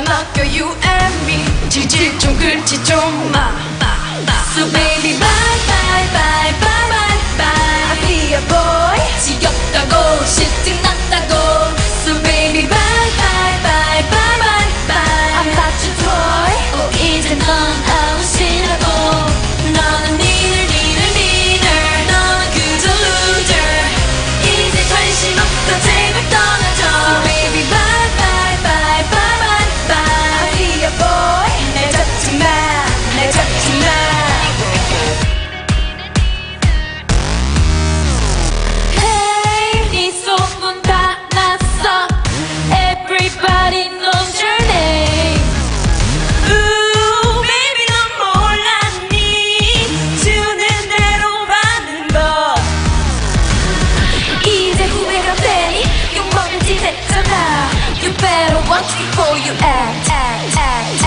막혀 you and me 질질 좀 긁지 좀마 So baby bye bye bye bye bye bye a boy 지겹다고 실증 났다고 So baby bye bye bye bye bye bye I'm not your toy 어 이제 넌 아웃이라 watch before you act, act, act,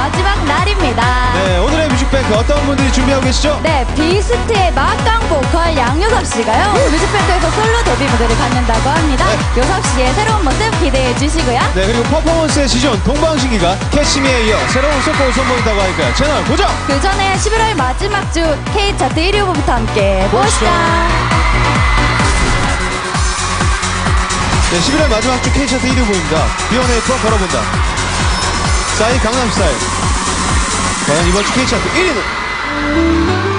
마지막 날입니다. 네 오늘의 뮤직뱅 그 어떤 분들이 준비하고 계시죠? 네, 비스트의 막강 보컬 양요섭 씨가요. 뮤직뱅크에서 솔로 데뷔 무대를 갖는다고 합니다. 네. 요섭 씨의 새로운 모습 기대해 주시고요. 네 그리고 퍼포먼스의 시즌 동방신기가 캐시미에 이어 새로운 속곡을 선보인다고 하니까요 채널 고정! 그 전에 11월 마지막 주 K 차트 1위 후보부터 함께 보시죠. 보시죠. 네 11월 마지막 주 K차트 1위 후보입니다 비원의 투어 걸어본다 싸이 강남스타일 과연 이번 주 K차트 1위는?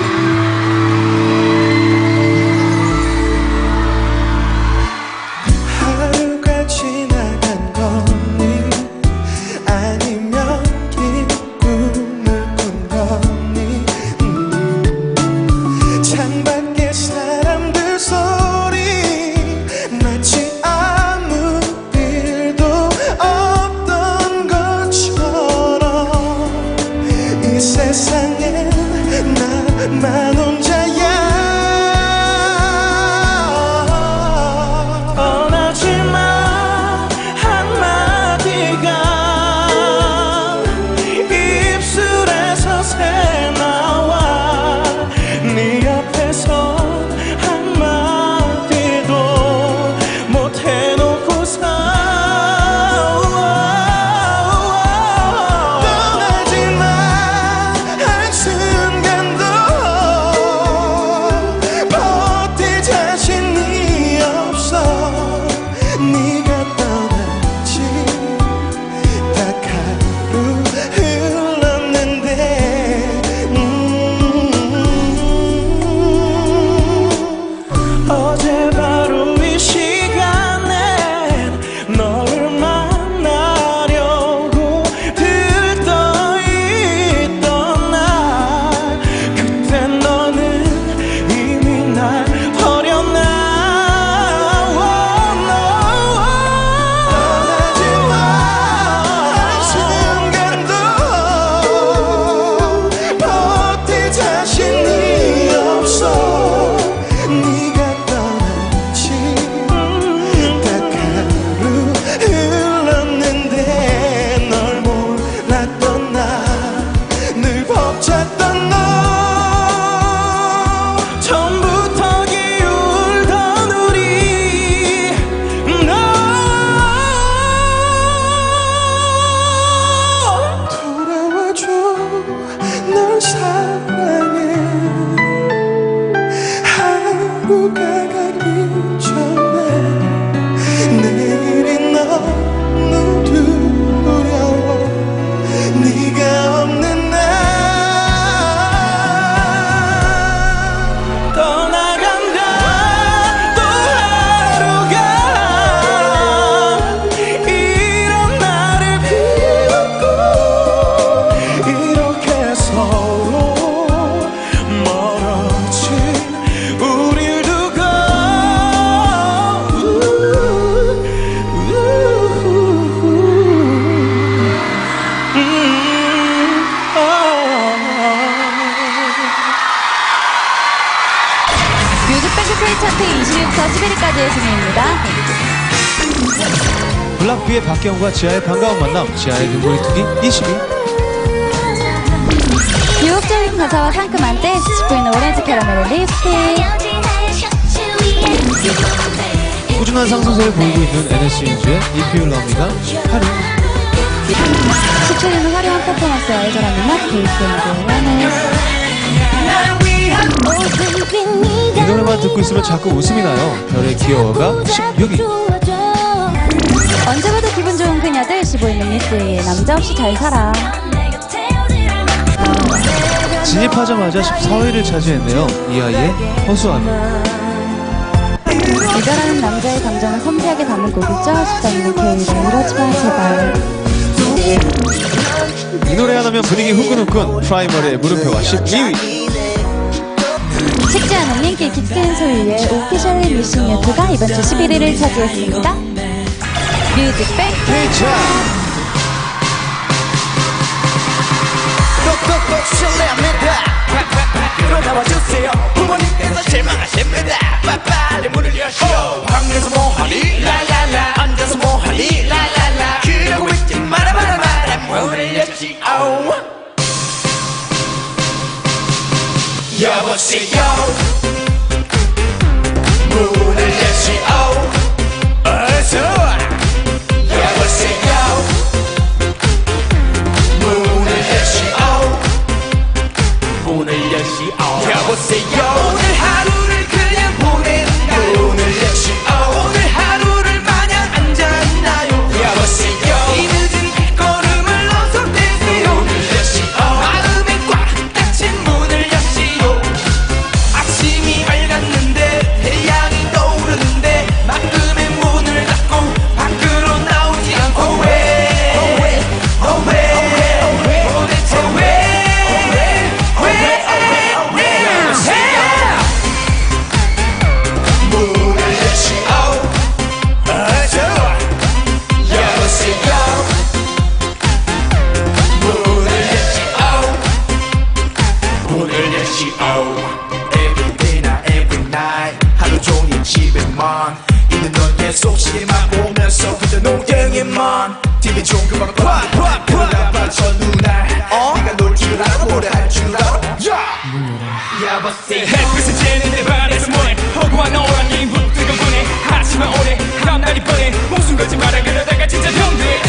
차트 20위부터 11위까지의 순위입니다. 블락비의 박경과 지아의 반가운 만남, 지아의 눈물이 투기 20위. 유혹적인 가사와 상큼한 댄스, 짚보이는 오렌지 캐러멜의 립스틱. 꾸준한 상승세를 보이고 있는 NS인즈의 If You Love Me가 8위. 17위는 화려한 퍼포먼스와 애절한 음악, 베이스 앤드 이 노래만 듣고 있으면 자꾸 웃음이 나요. 별의 귀여워가 16위. 언제 봐도 기분 좋은 그녀들, 15위는 미스의 남자 없이 잘 살아. 진입하자마자 14위를 차지했네요. 이 아이의 허수아비. 이별하는 남자의 감정을 섬세하게 담은 곡이죠. 13위는 케이윌의 이러지마 제발. 이 노래 하나면 분위기 후끈후끈 프라이머리의 물음표가 12위. 않은 인기 깃든 소유의 오피셜리 미싱 유트가 이번 주 11위를 차지했습니다. 뮤직뱅 케이차 똑똑똑 부모님께서 실망하십니다. 빠빠리 이는 너의 속시만 보면서 그저 농경이만 TV 종교만 팍팍팍 나빠져 눈알 네가 놀 줄 알아 노래 할줄 알아? 야버스 햇빛을 지는 내 발에서 뭐해 허구한 너랑 게임 불뜨거분해. 하지만 오래 다음 날이 뻔해. 목숨 걸지 마라 그러다가 진짜 병들해